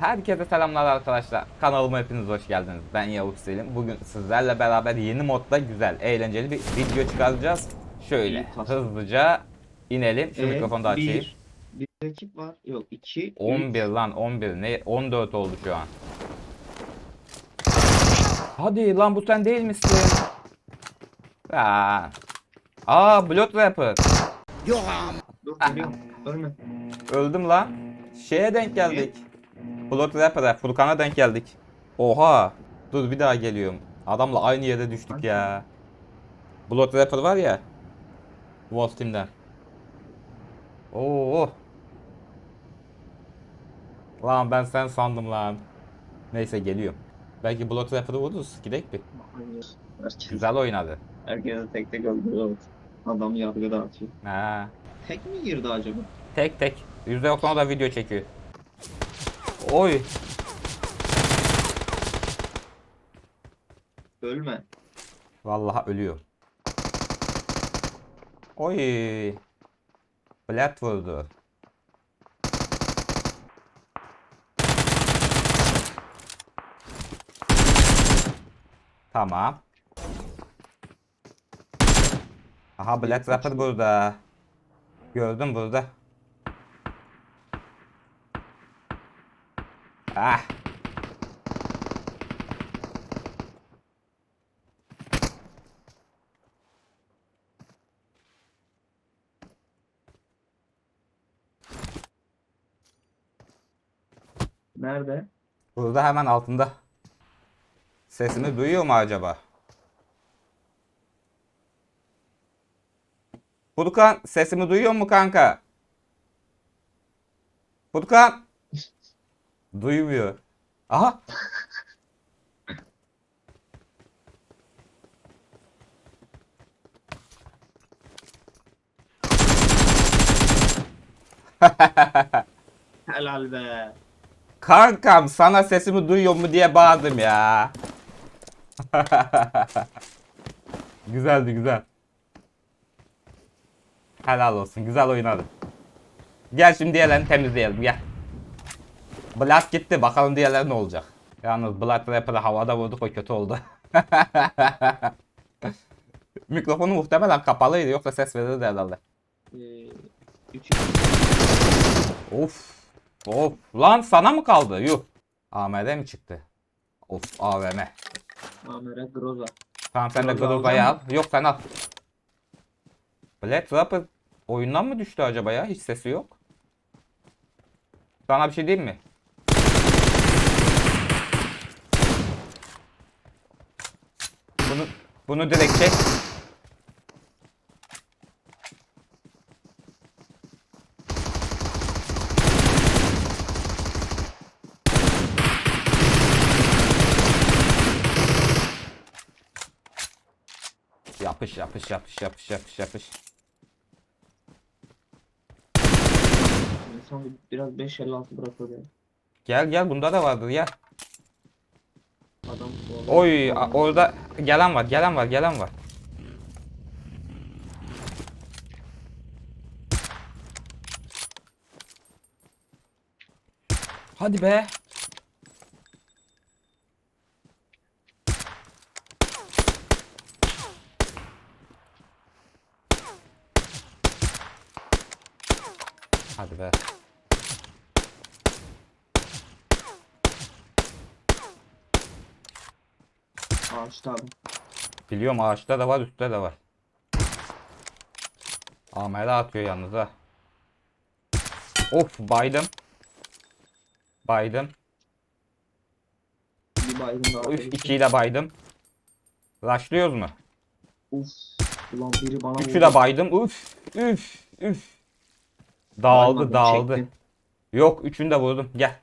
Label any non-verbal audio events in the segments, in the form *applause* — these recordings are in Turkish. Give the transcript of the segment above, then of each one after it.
Herkese selamlar arkadaşlar. Kanalıma hepiniz hoş geldiniz. Ben Yavuz Selim. Bugün sizlerle beraber yeni modda güzel, eğlenceli bir video çıkaracağız. Şöyle hızlıca inelim. Şu Ee, mikrofonu da açayım. Bir, bir rakip var. Yok iki. 11 lan 11 ne 14 oldu şu an. Hadi lan bu sen değil misin? Aa. Aa Blood Rapper. Dur geliyorum. Ölme. Öldüm lan. Şeye denk geldik. Blood Rapper'a Furkan'a denk geldik. Oha. Dur bir daha geliyorum. Adamla aynı yere düştük ya. Blood Rapper var ya. Wolf Team'den. Oo. Lan ben sen sandım lan. Neyse geliyorum. Belki Blood Rapper'ı vururuz. Gidek bir. Herkes, Güzel oynadı. herkese tek tek öldürüyor. Adam yargıda atıyor. Ha. Tek mi girdi acaba? Tek tek. %90 da video çekiyor. Oy. Ölme. Vallahi ölüyor. Oy. Flat vurdu. Tamam. Aha Black Rapper burada. Gördüm burada. Ah. Nerede? Burada hemen altında. Sesimi duyuyor mu acaba? Furkan sesimi duyuyor mu kanka? Furkan. Duymuyor. Aha. Helal be. Kankam sana sesimi duyuyor mu diye bağırdım ya. *laughs* Güzeldi güzel. Helal olsun güzel oynadın. Gel şimdi diğerlerini temizleyelim gel. Blast gitti bakalım diğerleri ne olacak. Yalnız Blood Rapper'ı havada vurduk o kötü oldu. *laughs* Mikrofonu muhtemelen kapalıydı yoksa ses verirdi herhalde. Ee. Of. Of. Lan sana mı kaldı? Yuh. AMD mi çıktı? Of AVM. Amere Groza. Tamam sen de Groza Groza'yı al. Yok sen al. Black Rapper oyundan mı düştü acaba ya? Hiç sesi yok. Sana bir şey diyeyim mi? Bunu bunu direkt çek. Yapış yapış yapış yapış yapış yapış. İnsan bir- biraz 5.56 bırakıyor ya. Gel gel bunda da vardır ya. Adam Oy a- orada gelen var gelen var gelen var. Hadi be. Hadi be. Ağaçta abi. Biliyorum ağaçta da var üstte de var. Amele atıyor yalnız ha. Of baydım. Baydım. Bir baygın daha. Üf ikiyi de baydım. Rushlıyoruz mu? Uf. Ulan biri bana Üçü de baydım. Üf üf üf. Dağıldı Baymadım, dağıldı. çektim. Yok üçünü de vurdum. Gel.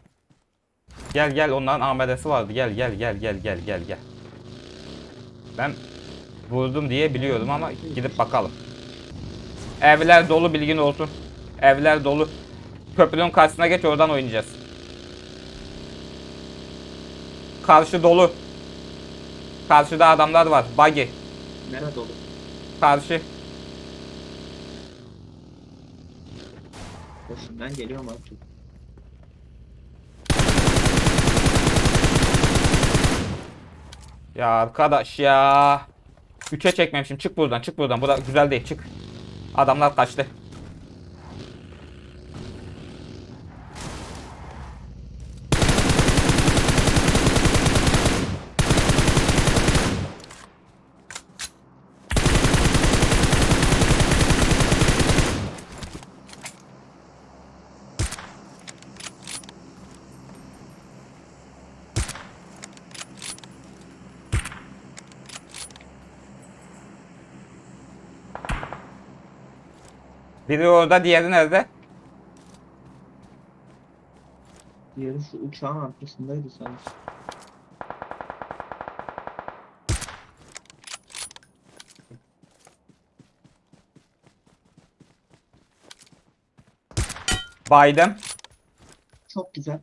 Gel gel onların AMD'si vardı. Gel gel gel gel gel gel gel. Ben vurdum diye biliyordum ama gidip bakalım. Evler dolu bilgin olsun. Evler dolu. Köprünün karşısına geç oradan oynayacağız. Karşı dolu. Karşıda adamlar var. Buggy. Nerede olur? Karşı. Peşinden geliyorum artık. Ya arkadaş ya. 3'e çekmemişim. Çık buradan çık buradan. Bu da güzel değil çık. Adamlar kaçtı. Biri orada diğeri nerede? Diğeri şu uçağın arkasındaydı sanki. Baydım. Çok güzel.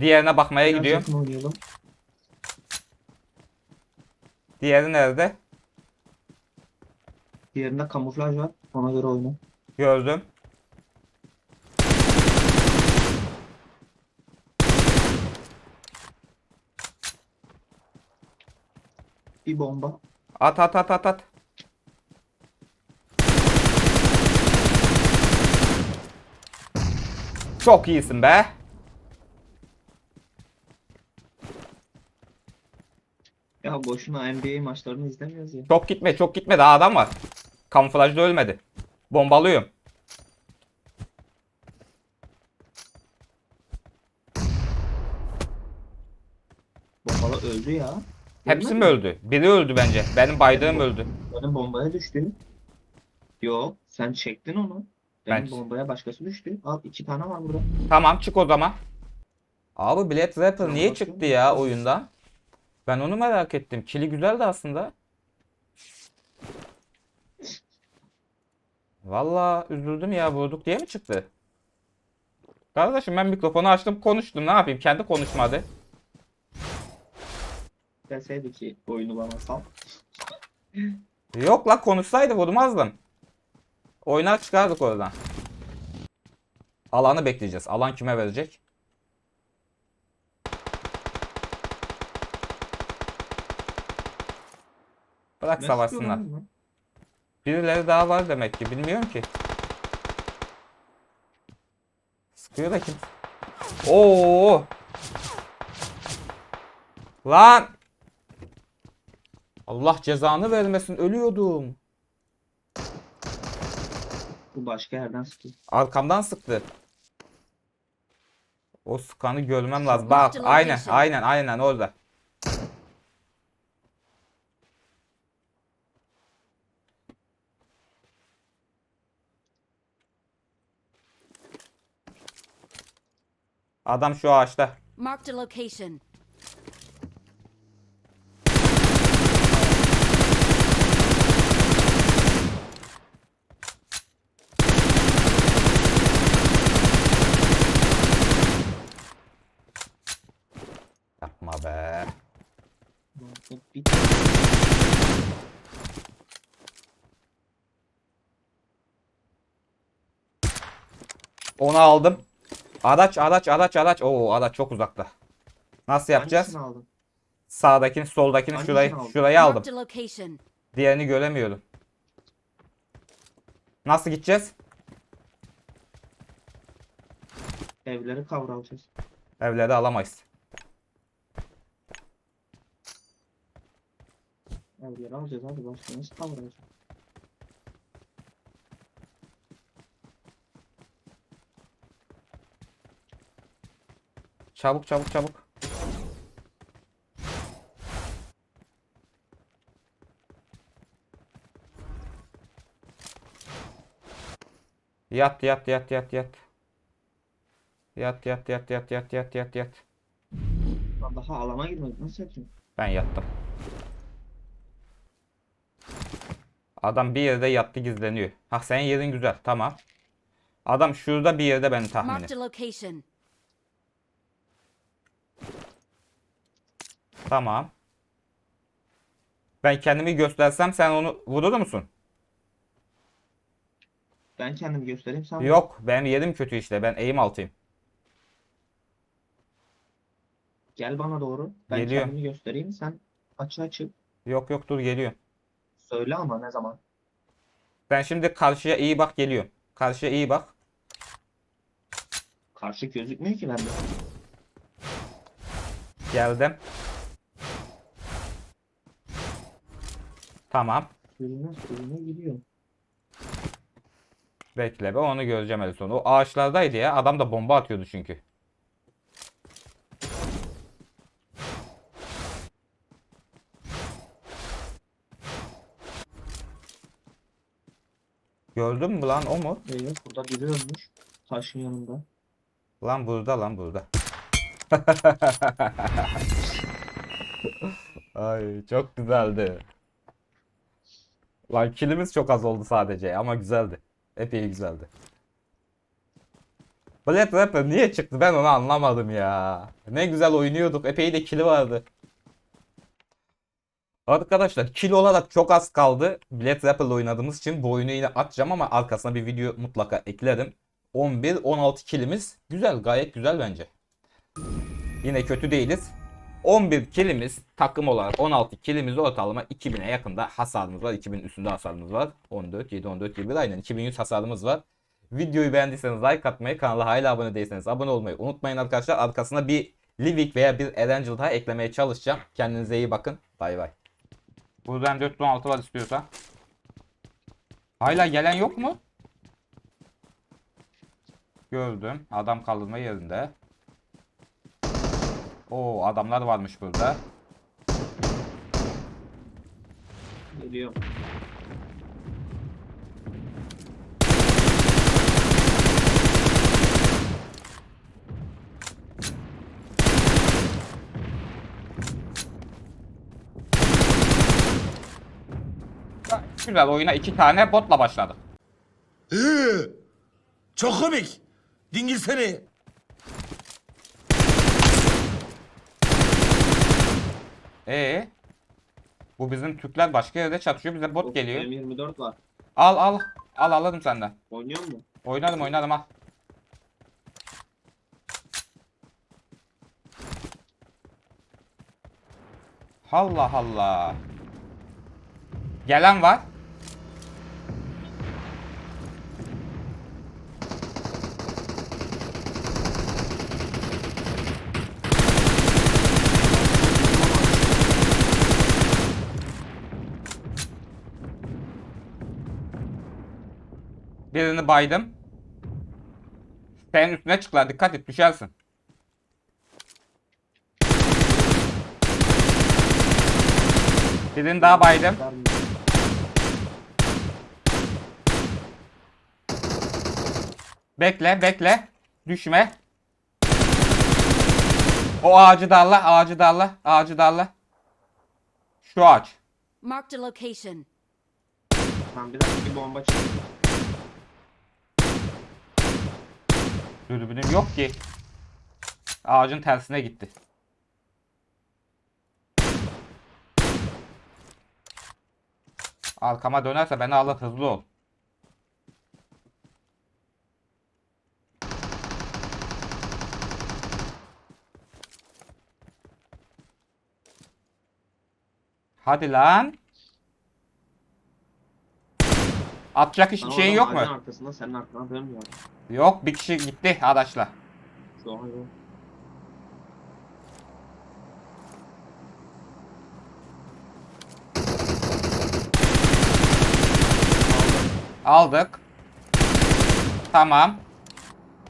Diğerine bakmaya Biraz gidiyorum. yakın oynayalım. Diğeri nerede? Diğerinde kamuflaj var. Ona göre oyna. Gördüm. Bir bomba. At at at at at. Çok iyisin be. Ya boşuna NBA maçlarını izlemiyoruz ya. Çok gitme çok gitme daha adam var. Kamuflajda ölmedi. Bombalıyorum. Bombala öldü ya. Hepsi mi öldü? Biri öldü bence. Benim baydığım öldü. Benim bombaya düştü. Yok sen çektin onu. Benim Ben- bombaya başkası düştü. Al iki tane var burada. Tamam çık o zaman. Abi Blade Rapper niye çıktı ya oyundan? Ben onu merak ettim. Kili güzeldi aslında. Valla üzüldüm ya vurduk diye mi çıktı? Kardeşim ben mikrofonu açtım konuştum ne yapayım kendi konuşmadı. Deseydi ki oyunu bana sal. Yok la konuşsaydı vurmazdım. Oynar çıkardık oradan. Alanı bekleyeceğiz. Alan kime verecek? Bırak savaşsınlar. Birileri daha var demek ki. Bilmiyorum ki. Sıkıyor da kim? Oo! Lan! Allah cezanı vermesin. Ölüyordum. Bu başka yerden sıkıyor. Arkamdan sıktı. O sıkanı görmem lazım. Bak aynen aynen aynen orada. Adam şu ağaçta. Marked a location. Yapma be. Onu aldım. Araç araç araç araç. Oo araç çok uzakta. Nasıl yapacağız? Hangisini aldın? Sağdakini soldakini Hangisini şurayı aldın? şurayı aldım. Marked a location. Diğerini göremiyorum. Nasıl gideceğiz? Evleri kavralacağız. Evleri alamayız. Evleri alacağız abi. Başka nasıl kavralacağız? Çabuk çabuk çabuk. Yat yat yat yat yat. Yat yat yat yat yat yat yat yat. Lan daha alana girmedik. Nasıl yapayım? Ben yattım. Adam bir yerde yattı gizleniyor. Ha senin yerin güzel. Tamam. Adam şurada bir yerde beni tahmini. Marked a location. Tamam. Ben kendimi göstersem sen onu vurur musun? Ben kendimi göstereyim sen. Yok benim yerim kötü işte. Ben eğim altıyım. Gel bana doğru. Ben Geliyor. kendimi göstereyim. Sen açığa çık. Yok yok dur geliyor. Söyle ama ne zaman. Ben şimdi karşıya iyi bak geliyor. Karşıya iyi bak. Karşı gözükmüyor ki bende. Geldim. Tamam. Sürüne sürüne gidiyor. Bekle be onu göreceğim en son. O ağaçlardaydı ya. Adam da bomba atıyordu çünkü. Gördün mü lan o mu? Evet burada biri ölmüş. Taşın yanında. Lan burada lan burada. *laughs* Ay çok güzeldi. Lan kilimiz çok az oldu sadece ama güzeldi. Epey güzeldi. Black Rapper niye çıktı ben onu anlamadım ya. Ne güzel oynuyorduk. Epey de kili vardı. Arkadaşlar kill olarak çok az kaldı. Black Rapper'la oynadığımız için bu oyunu yine atacağım ama arkasına bir video mutlaka eklerim. 11-16 kilimiz güzel gayet güzel bence. Yine kötü değiliz. 11 kilimiz takım olarak 16 kilimiz ortalama 2000'e yakında hasarımız var. 2000 üstünde hasarımız var. 14, 7, 14, 21 aynen 2100 hasarımız var. Videoyu beğendiyseniz like atmayı, kanala hala abone değilseniz abone olmayı unutmayın arkadaşlar. Arkasına bir Livik veya bir Erangel daha eklemeye çalışacağım. Kendinize iyi bakın. Bay bay. Buradan 416 var istiyorsa. Hala gelen yok mu? Gördüm. Adam kaldırma yerinde. Oo adamlar varmış burada. Geliyor. Güzel oyuna iki tane botla başladık. Çok komik. Dingil seni. Ee, bu bizim Türkler başka yerde çatışıyor bize bot geliyor. M24 var. Al al. Al alırım senden. Oynuyor mu? Oynadım oynadım al. Allah Allah. Gelen var. Birini baydım. Senin üstüne çıklar dikkat et düşersin. Birini daha baydım. Bekle bekle. Düşme. O ağacı dalla ağacı dalla ağacı dalla. Şu ağaç. Marked a location. Tamam bir dakika bir bomba çıktı. Dürbünüm yok ki. Ağacın tersine gitti. Arkama dönerse beni alır hızlı ol. Hadi lan. Atacak hiçbir şeyin yok mu? arkasında senin arkana dönmüyor. Yok bir kişi gitti araçla. Yok. Aldık. Tamam.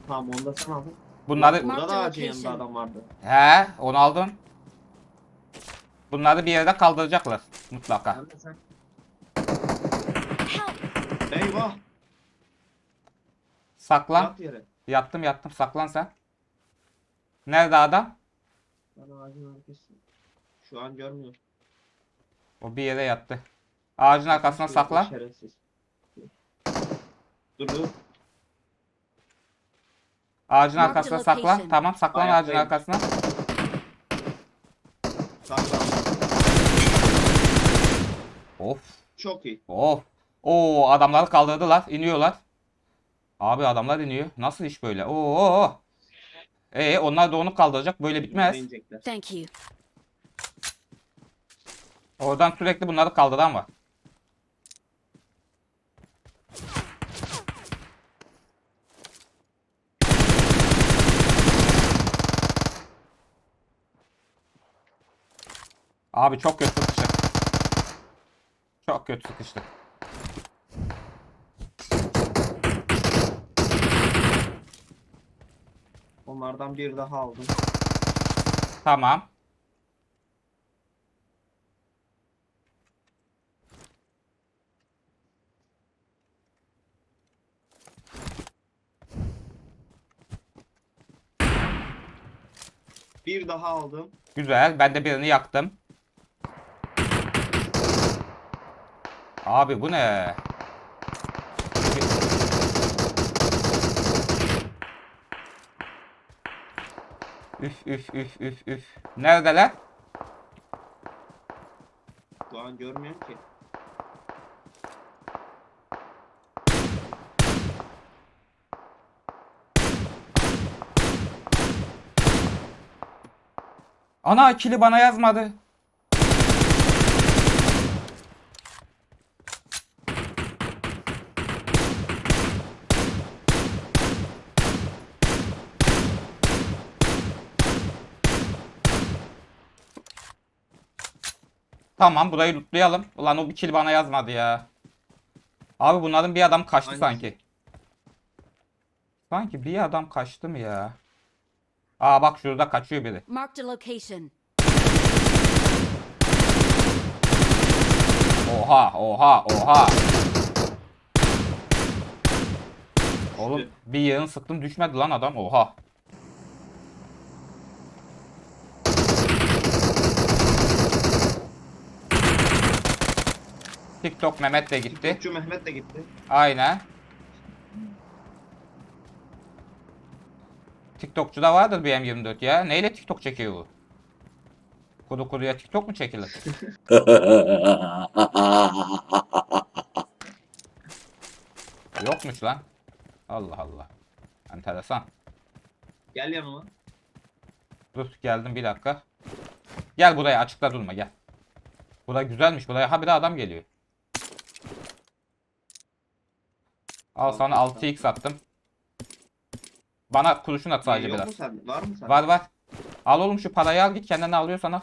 Tamam onu da sen aldın. Bunları Burada da ağacın yanında adam vardı. he onu aldım. Bunları bir yerde kaldıracaklar mutlaka. Eyvah! Saklan. Yat yere. Yattım yattım saklan sen. Nerede adam? Ben ağacın arkasında. Şu an görmüyorum. O bir yere yattı. Ağacın arkasına saklan. Şerefsiz. Dur dur. Ağacın Mark arkasına saklan. location. Tamam saklan ağacın Ayaktayım. arkasına. Sağ. Of Çok iyi. of. Oo adamları kaldırdılar. iniyorlar. Abi adamlar iniyor. Nasıl iş böyle? Oo. Ee onlar da onu kaldıracak. Böyle bitmez. Thank you. Oradan sürekli bunları kaldıran var. Abi çok kötü sıkıştık. Çok kötü sıkıştık. Onlardan bir daha aldım. Tamam. Bir daha aldım. Güzel. Ben de birini yaktım. Abi bu ne? Üf üf üf üf üf. Neredeler? Şu an görmüyorum ki. Ana ikili bana yazmadı. Tamam burayı lootlayalım. Ulan o bir kill bana yazmadı ya. Abi bunların bir adam kaçtı Hangisi? sanki. Sanki bir adam kaçtı mı ya? Aa bak şurada kaçıyor biri. Marked a location. Oha oha oha. Oğlum bir yığın sıktım düşmedi lan adam oha. TikTok Mehmet de gitti. TikTokçu Mehmet de gitti. Aynen. TikTokçu da vardır bir M24 ya. Neyle TikTok çekiyor bu? Kuru kuruya TikTok mu çekilir? *laughs* Yokmuş lan. Allah Allah. Enteresan. Gel yanıma. Dur geldim bir dakika. Gel buraya açıkta durma gel. Bura güzelmiş. Buraya ha bir adam geliyor. Al sana 6x attım. Bana kurşun at sadece Ee, Yok mu biraz. sende? Var mı sende? Var var. Al oğlum şu parayı al git kendine alıyorsan al.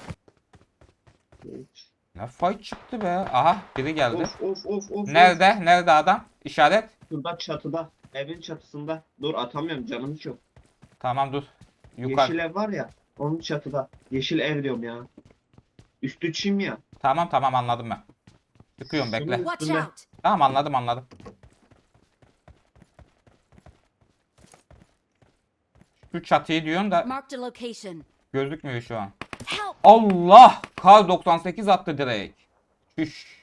Hiç. Ne fight çıktı be. Aha biri geldi. Of of of of. of. Nerede? Nerede adam? İşaret. Şurada çatıda. Evin çatısında. Dur atamıyorum canım hiç yok. Tamam dur. Yukarı. Yeşil ev var ya. Onun çatıda. Yeşil ev diyorum ya. Üstü çim ya. Tamam tamam anladım ben. Çıkıyorum bekle. Tamam anladım anladım. Şu çatıyı diyorsun da gözükmüyor şu an. Allah! Kar 98 attı direkt. Şüş.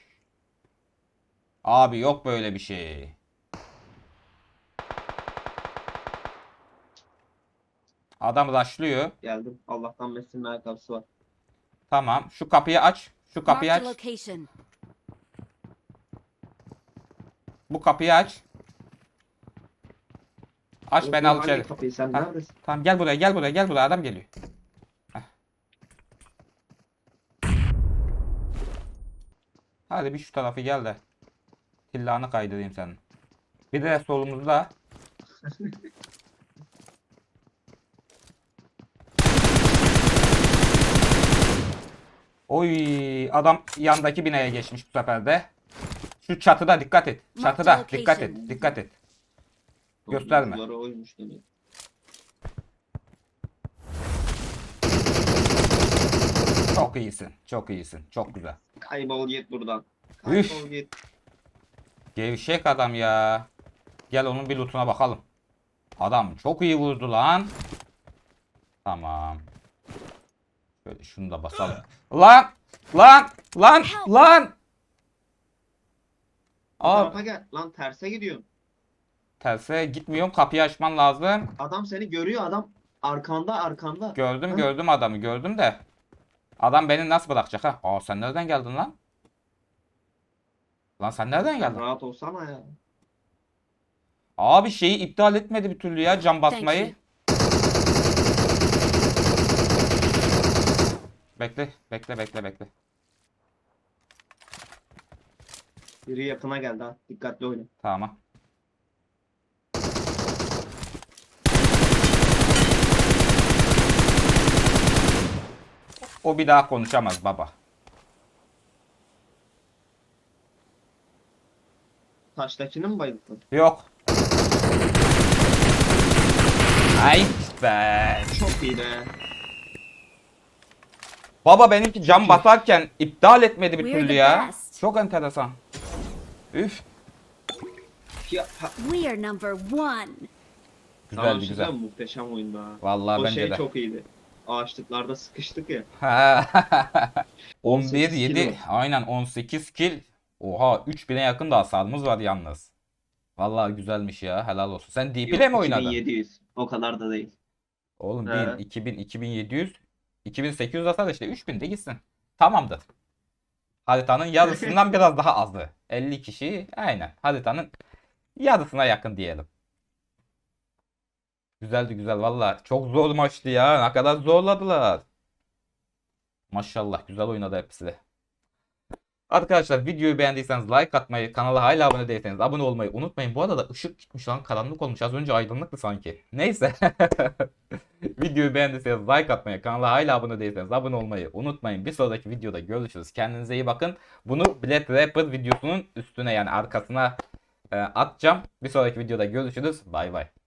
Abi yok böyle bir şey. Adam rushlıyor. Geldim. Allah'tan Messi'nin ayakkabısı var. Tamam. Şu kapıyı aç. Şu kapıyı aç. Bu kapıyı aç. Aç ben Oğlum, al hangi içeri. kapıyı sen Ha. neredesin? Tamam gel buraya gel buraya gel buraya adam geliyor. Heh. Hadi bir şu tarafı gel de. Tillanı kaydırayım senin. Bir de solumuzda. Oy adam yandaki binaya geçmiş bu sefer de. Şu çatıda dikkat et. Çatıda dikkat et. Dikkat et. Gösterme. Oyuncuları oymuş demek. Çok iyisin. Çok iyisin. Çok güzel. Kaybol git buradan. Üf. Kaybol git. Gevşek adam ya. Gel onun bir lootuna bakalım. Adam çok iyi vurdu lan. Tamam. Şöyle şunu da basalım. Lan! Lan! Lan! Lan! Bu Aa, tarafa gel. Lan terse gidiyorsun. Terse gitmiyorum. Kapıyı açman lazım. Adam seni görüyor adam. Arkanda arkanda. Gördüm Hı? gördüm adamı gördüm de. Adam beni nasıl bırakacak ha? Aa sen nereden geldin lan? Lan sen nereden Sen geldin? rahat olsana ya. Abi şeyi iptal etmedi bir türlü ya cam basmayı. Bekle, bekle, bekle, bekle. Biri yakına geldi ha. Dikkatli oyna. Tamam. O bir daha konuşamaz baba. Taştakini mi bayıldın? Yok. Ay be. Çok iyi be. Baba benimki cam basarken iptal etmedi bir türlü ya. Çok enteresan. Üf. Ya, We are number one. Tamam, güzel. güzel. Muhteşem oyundu ha. Vallahi o bence şey de. çok iyiydi. Ağaçlıklarda sıkıştık ya. 11 18 7 kill var. aynen 18 kill. Oha 3000'e yakın da hasarımız var yalnız. Vallahi güzelmiş ya helal olsun. Sen DP ile mi oynadın? 2700. O kadar da değil. Oğlum He. değil 2000 2700 2800 hasar işte 3000 de gitsin. Tamamdır. Haritanın yarısından *laughs* biraz daha azı. 50 kişi aynen haritanın yarısına yakın diyelim. Güzeldi güzel valla. Çok zor maçtı ya. Ne kadar zorladılar. Maşallah güzel oynadı hepsi de. Arkadaşlar videoyu beğendiyseniz like atmayı, kanala hala abone değilseniz abone olmayı unutmayın. Bu arada ışık gitmiş lan karanlık olmuş. Az önce aydınlıktı sanki. Neyse. *laughs* videoyu beğendiyseniz like atmayı, kanala hala abone değilseniz abone olmayı unutmayın. Bir sonraki videoda görüşürüz. Kendinize iyi bakın. Bunu Blade Rapper videosunun üstüne yani arkasına e, atacağım. Bir sonraki videoda görüşürüz. Bay bay.